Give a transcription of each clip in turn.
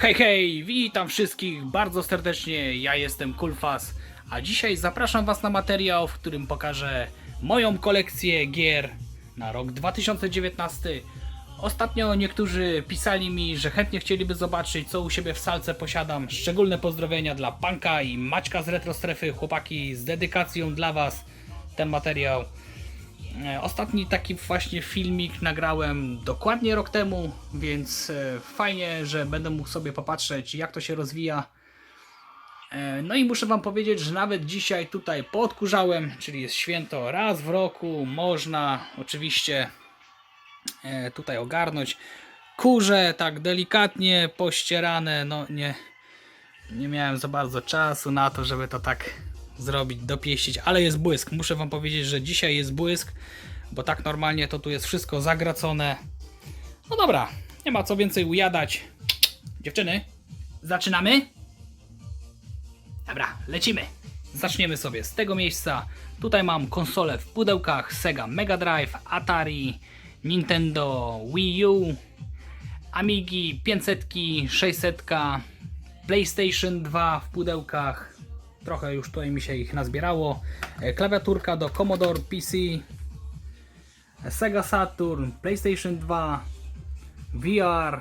Hej, hej, witam wszystkich bardzo serdecznie, ja jestem Kulfas, a dzisiaj zapraszam Was na materiał, w którym pokażę moją kolekcję gier na rok 2019. Ostatnio niektórzy pisali mi, że chętnie chcieliby zobaczyć, co u siebie w salce posiadam. Szczególne pozdrowienia dla Panka i Maćka z Retro Strefy, chłopaki z dedykacją dla Was ten materiał. E, Ostatni taki właśnie filmik nagrałem dokładnie rok temu, więc e, fajnie, że będę mógł sobie popatrzeć, jak to się rozwija. E, No i muszę Wam powiedzieć, że nawet dzisiaj tutaj podkurzałem, czyli jest święto raz w roku, można oczywiście tutaj ogarnąć. Kurze tak delikatnie pościerane, no nie, nie miałem za bardzo czasu na to, żeby to tak zrobić, dopieścić, ale jest błysk. Muszę Wam powiedzieć, że dzisiaj jest błysk, bo tak normalnie to tu jest wszystko zagracone. No dobra, nie ma co więcej ujadać. Dziewczyny, zaczynamy? Dobra, lecimy. Zaczniemy sobie z tego miejsca. Tutaj mam konsole w pudełkach Sega Mega Drive, Atari, Nintendo Wii U, Amigi 500, 600, PlayStation 2 w pudełkach. Trochę już tutaj mi się ich nazbierało. E, Klawiaturka do Commodore PC, Sega Saturn, PlayStation 2, VR,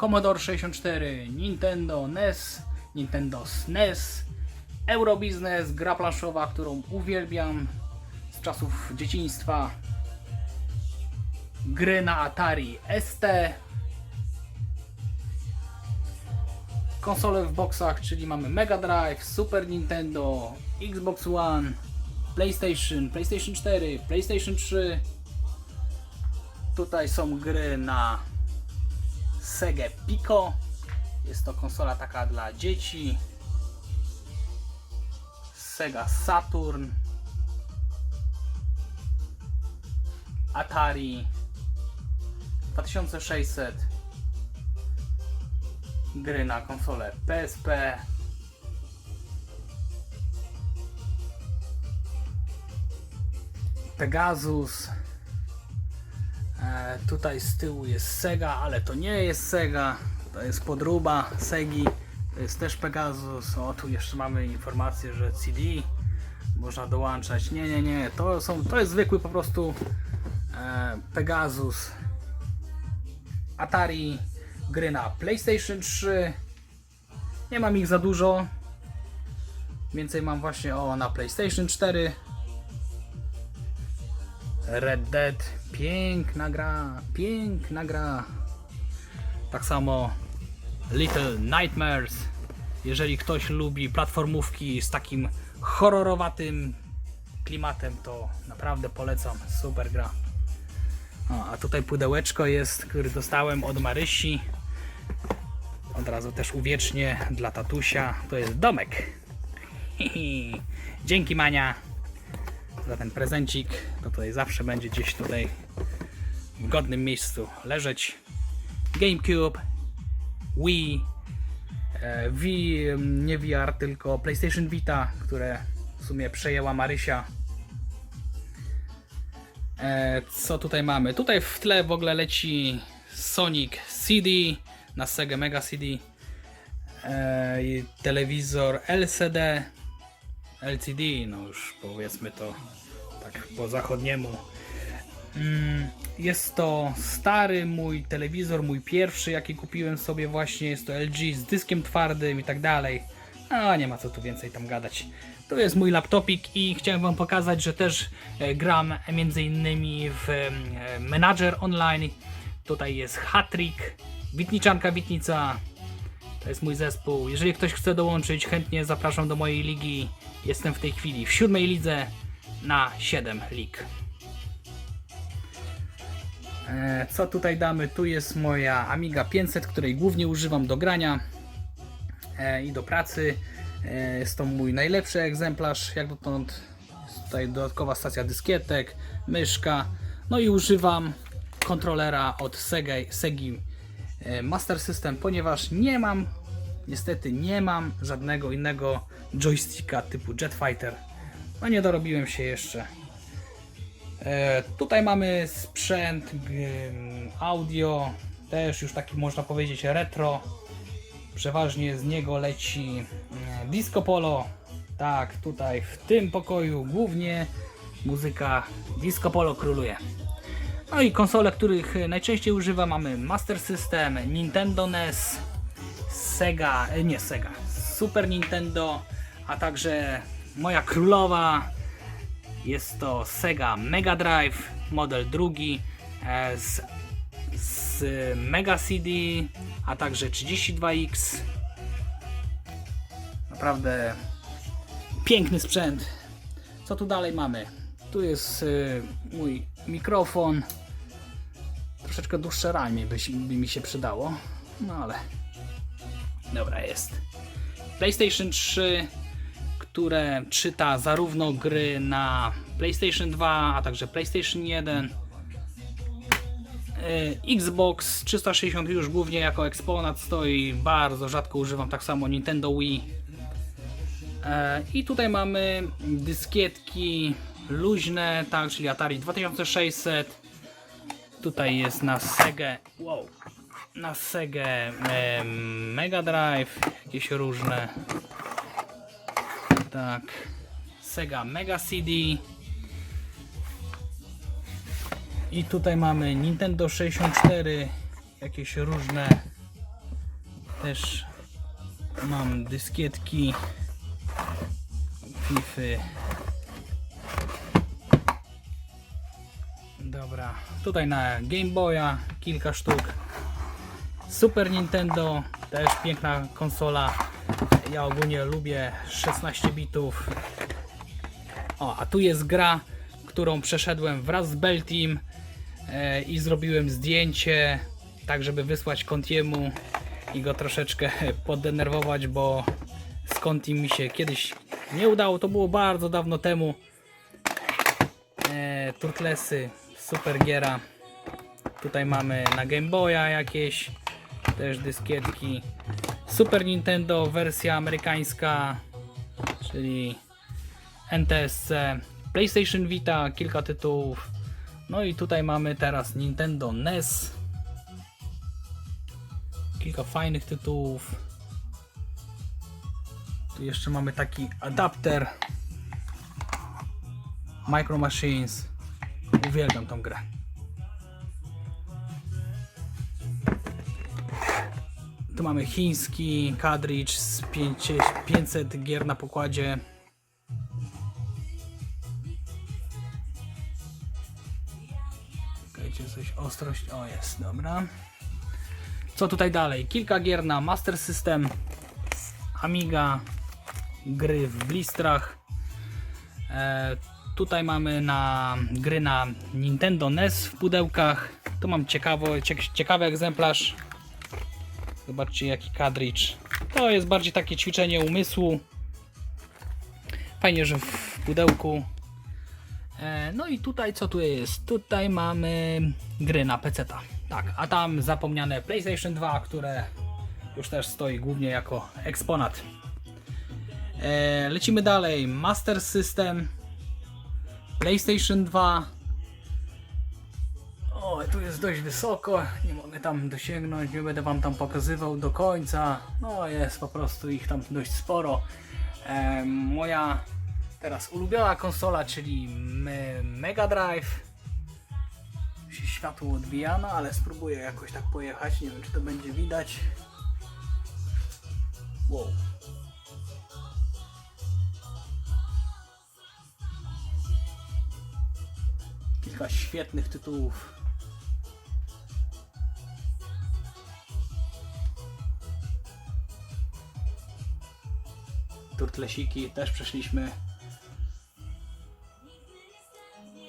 Commodore 64, Nintendo NES, Nintendo SNES, Eurobiznes, gra planszowa, którą uwielbiam z czasów dzieciństwa, gry na Atari ST, konsole w boxach, czyli mamy Mega Drive, Super Nintendo, Xbox One, PlayStation, PlayStation 4, PlayStation 3. Tutaj są gry na Sega Pico. Jest to konsola taka dla dzieci. Sega Saturn. Atari 2600 gry na konsolę PSP. Pegasus. E, tutaj z tyłu jest Sega, ale to nie jest Sega. To jest podruba Segi. To jest też Pegasus. O, tu jeszcze mamy informację, że CD można dołączać. Nie, nie, nie. To, są, to jest zwykły po prostu e, Pegasus. Atari, gry na PlayStation 3. Nie mam ich za dużo. Więcej mam właśnie o na PlayStation 4. Red Dead, piękna gra, piękna gra. Tak samo Little Nightmares. Jeżeli ktoś lubi platformówki z takim horrorowatym klimatem, to naprawdę polecam. Super gra. A tutaj pudełeczko jest, który dostałem od Marysi. Od razu też uwiecznie dla tatusia. To jest domek. Hihi. Dzięki Mania za ten prezencik. To tutaj zawsze będzie gdzieś tutaj w godnym miejscu leżeć. GameCube, Wii, e, mm, nie VR, tylko PlayStation Vita, które w sumie przejęła Marysia. E, co tutaj mamy? Tutaj w tle w ogóle leci Sonic CD na Sega Mega CD. E, telewizor LCD, LCD, no już powiedzmy to tak po zachodniemu. Mm, Jest to stary mój telewizor, mój pierwszy, jaki kupiłem sobie właśnie. Jest to LG z dyskiem twardym i tak dalej. A nie ma co tu więcej tam gadać. To jest mój laptopik i chciałem Wam pokazać, że też e, gram między innymi w e, Manager Online. Tutaj jest Hattrick, Witniczanka Witnica. To jest mój zespół. Jeżeli ktoś chce dołączyć, chętnie zapraszam do mojej ligi. Jestem w tej chwili w siódmej lidze na 7 lig. E, Co tutaj damy? Tu jest moja Amiga 500, której głównie używam do grania e, i do pracy. E, Jest to mój najlepszy egzemplarz, jak dotąd. Jest tutaj dodatkowa stacja dyskietek, myszka. No i używam kontrolera od Sega, Segi Master System, ponieważ nie mam, niestety nie mam żadnego innego joysticka typu Jet Fighter. No nie dorobiłem się jeszcze. E, tutaj mamy sprzęt, audio, też już taki można powiedzieć retro. Przeważnie z niego leci e, disco polo. Tak, tutaj w tym pokoju głównie muzyka disco polo króluje. No i konsole, których najczęściej używam mamy Master System, Nintendo NES, Sega, e, nie Sega, Super Nintendo, a także moja królowa jest to Sega Mega Drive, model drugi e, z, z Mega CD, a także 32X. Naprawdę piękny sprzęt. Co tu dalej mamy? Tu jest y, mój mikrofon. Troszeczkę dłuższe ramię by, by mi się przydało. No ale dobra jest. PlayStation 3, które czyta zarówno gry na PlayStation 2, a także PlayStation 1. Y, Xbox 360 już głównie jako eksponat stoi, bardzo rzadko używam, tak samo Nintendo Wii. E, I tutaj mamy dyskietki luźne, tak, czyli Atari 2600. Tutaj jest na Sega, wow, na Sega e, Mega Drive, jakieś różne. Tak, Sega Mega CD. I tutaj mamy Nintendo 64, jakieś różne. Też mam dyskietki. Fify. Dobra, tutaj na Game Boya kilka sztuk. Super Nintendo, też piękna konsola. Ja ogólnie lubię 16 bitów. O, a tu jest gra, którą przeszedłem wraz z Belteam e, i zrobiłem zdjęcie, tak żeby wysłać Contiemu i go troszeczkę poddenerwować, bo z Conti mi się kiedyś nie udało, to było bardzo dawno temu. E, Turtlesy, super giera. Tutaj mamy na Game Boya jakieś też dyskietki. Super Nintendo wersja amerykańska, czyli NTSC, PlayStation Vita, kilka tytułów. No i tutaj mamy teraz Nintendo NES. Kilka fajnych tytułów. Tu jeszcze mamy taki adapter Micro Machines. Uwielbiam tą grę. Tu mamy chiński cartridge z 5 500 gier na pokładzie. Czekajcie, coś ostrość. O, jest, dobra. Co tutaj dalej? Kilka gier na Master System, Amiga, gry w blistrach. E, tutaj mamy na gry na Nintendo NES w pudełkach. Tu mam ciekawo, cie, ciekawy egzemplarz. Zobaczcie jaki cartridge. To jest bardziej takie ćwiczenie umysłu. Fajnie, że w pudełku. E, no i tutaj co tu jest? Tutaj mamy gry na PC. -ta. Tak, a tam zapomniane PlayStation 2, które już też stoi głównie jako eksponat. E, lecimy dalej. Master System, PlayStation 2. O, tu jest dość wysoko, nie mogę tam dosięgnąć, nie będę wam tam pokazywał do końca. No, jest po prostu ich tam dość sporo. E, moja teraz ulubiona konsola, czyli Me- Mega Drive. Się światło odbija, no ale spróbuję jakoś tak pojechać, nie wiem czy to będzie widać. Wow. Kilka świetnych tytułów. Turtlesiki też przeszliśmy.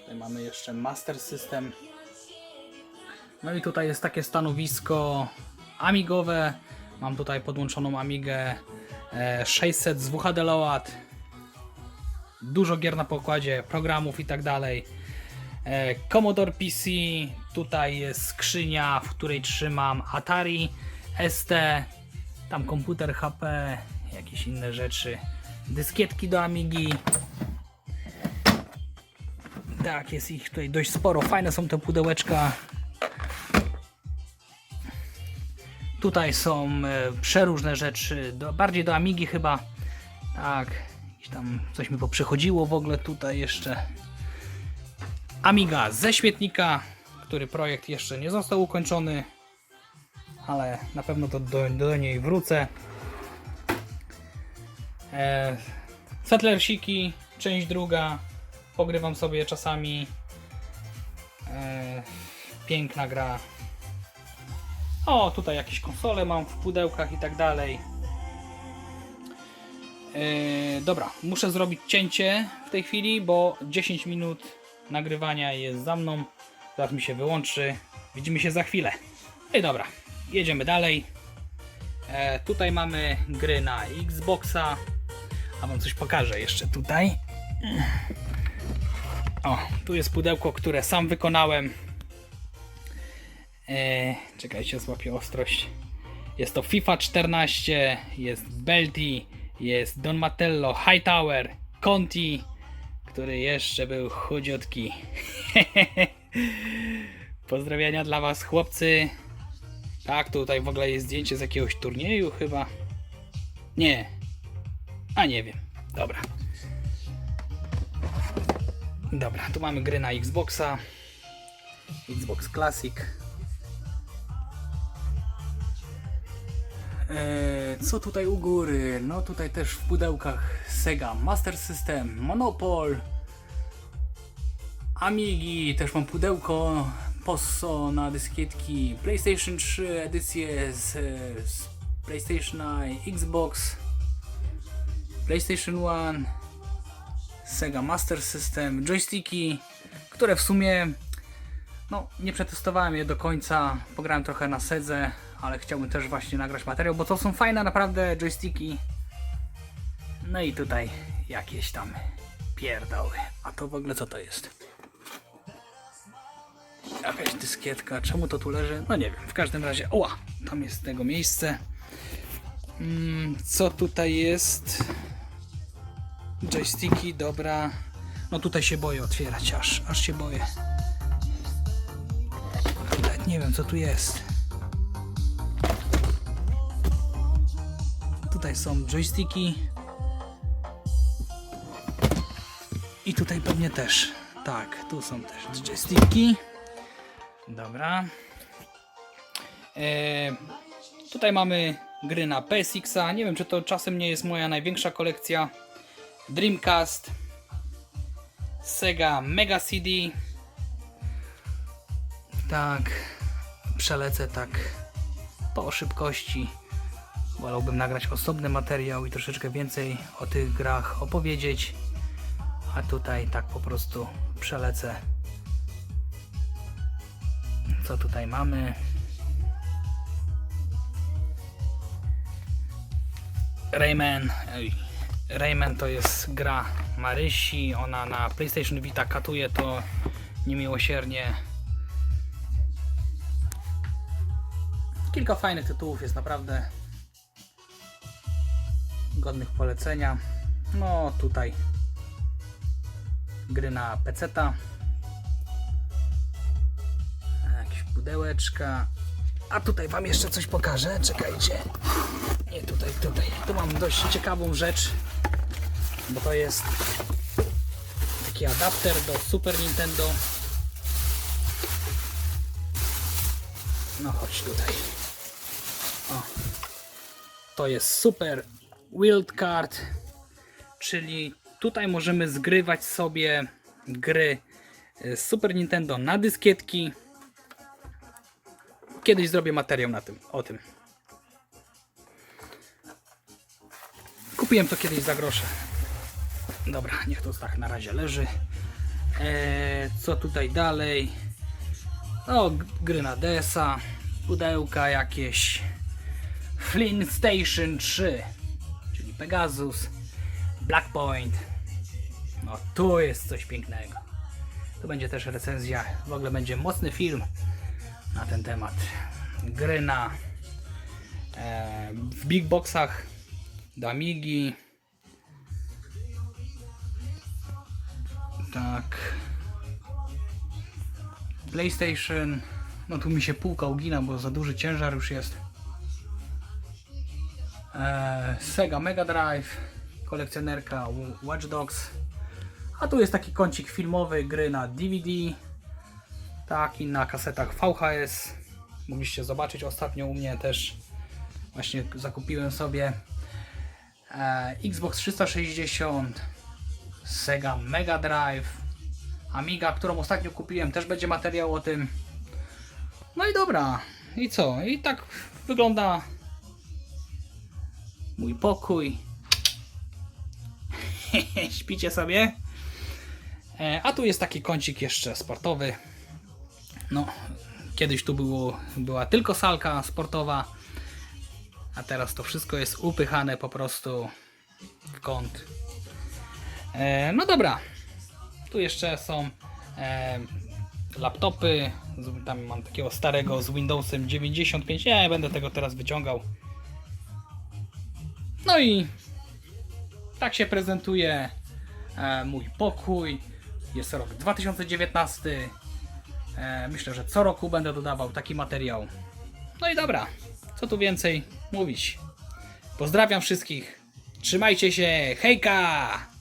Tutaj mamy jeszcze Master System. No i tutaj jest takie stanowisko amigowe. Mam tutaj podłączoną Amigę e, 600 z WHD. Dużo gier na pokładzie, programów i tak dalej. E, Commodore PC, tutaj jest skrzynia, w której trzymam Atari ST, tam komputer HP, jakieś inne rzeczy, dyskietki do Amigi. Tak, jest ich tutaj dość sporo. Fajne są te pudełeczka. Tutaj są e, przeróżne rzeczy, do, bardziej do Amigi chyba. Tak, jakieś tam coś mi poprzechodziło w ogóle tutaj jeszcze. Amiga ze śmietnika, który projekt jeszcze nie został ukończony, ale na pewno to do, do niej wrócę. E, Settlersiki, część druga. Pogrywam sobie czasami. E, piękna gra. O, tutaj jakieś konsole mam w pudełkach i tak dalej. E, dobra, muszę zrobić cięcie w tej chwili, bo 10 minut nagrywania jest za mną. Zaraz mi się wyłączy. Widzimy się za chwilę. I dobra, jedziemy dalej. E, tutaj mamy gry na Xboxa. A wam coś pokażę jeszcze tutaj. O, tu jest pudełko, które sam wykonałem. E, czekajcie, złapię ostrość. Jest to FIFA 14, jest Belty, jest Don Matello, Hightower, Conti, który jeszcze był chudziutki. Pozdrowienia dla was, chłopcy. Tak, tutaj w ogóle jest zdjęcie z jakiegoś turnieju chyba. Nie. A nie wiem. Dobra. Dobra, tu mamy gry na Xboxa. Xbox Classic. Co tutaj u góry? No tutaj też w pudełkach Sega Master System, Monopol, Amigi, też mam pudełko Posso na dyskietki, PlayStation 3 edycje z, z PlayStation Xbox, PlayStation 1, Sega Master System, joysticki, które w sumie no, nie przetestowałem je do końca, pograłem trochę na Sedze, ale chciałbym też właśnie nagrać materiał, bo to są fajne naprawdę joysticki. No i tutaj jakieś tam pierdoły. A to w ogóle co to jest? Jakaś dyskietka, czemu to tu leży? No nie wiem, w każdym razie, oła, tam jest tego miejsce. Mm, co tutaj jest? Joysticki, dobra. No tutaj się boję otwierać, aż, aż się boję. Nie wiem co tu jest. Tutaj są joysticki. I tutaj pewnie też. Tak, tu są też joysticki. Dobra. Eee, tutaj mamy gry na PSX-a. Nie wiem, czy to czasem nie jest moja największa kolekcja. Dreamcast. Sega Mega CD. Tak. Przelecę tak po szybkości. Wolałbym nagrać osobny materiał i troszeczkę więcej o tych grach opowiedzieć. A tutaj tak po prostu przelecę. Co tutaj mamy? Rayman. Rayman to jest gra Marysi. Ona na PlayStation Vita katuje to niemiłosiernie. Kilka fajnych tytułów jest naprawdę godnych polecenia. No tutaj gry na PC-ta. Jakieś pudełeczka. A tutaj wam jeszcze coś pokażę. Czekajcie. Nie tutaj, tutaj. Tu mam dość ciekawą rzecz. Bo to jest taki adapter do Super Nintendo. No chodź tutaj. O. To jest Super Wild Card, czyli tutaj możemy zgrywać sobie gry z Super Nintendo na dyskietki. Kiedyś zrobię materiał na tym, o tym. Kupiłem to kiedyś za grosze. Dobra, niech to tak na razie leży. Eee, co tutaj dalej? O, g- gry na DS-a, pudełka jakieś. Flint Station 3, Pegasus, Blackpoint. No tu jest coś pięknego. Tu będzie też recenzja, w ogóle będzie mocny film na ten temat. Gry na e, w big boxach do Amigi. Tak. PlayStation. No tu mi się półka ugina, bo za duży ciężar już jest. E, Sega Mega Drive, kolekcjonerka Watch Dogs, a tu jest taki kącik filmowy, gry na DVD, tak i na kasetach VHS. Mogliście zobaczyć ostatnio u mnie też. Właśnie zakupiłem sobie e, Xbox 360, Sega Mega Drive, Amiga, którą ostatnio kupiłem, też będzie materiał o tym. No i dobra, i co? I tak wygląda mój pokój. Śpicie sobie? E, A tu jest taki kącik jeszcze sportowy. No, kiedyś tu było, była tylko salka sportowa, a teraz to wszystko jest upychane po prostu w kąt. E, no dobra, tu jeszcze są e, laptopy. Tam mam takiego starego z Windowsem 95. Ja nie będę tego teraz wyciągał. No i tak się prezentuje e, mój pokój. Jest rok 2019. E, myślę, że co roku będę dodawał taki materiał. No i dobra, co tu więcej mówić. Pozdrawiam wszystkich. Trzymajcie się. Hejka!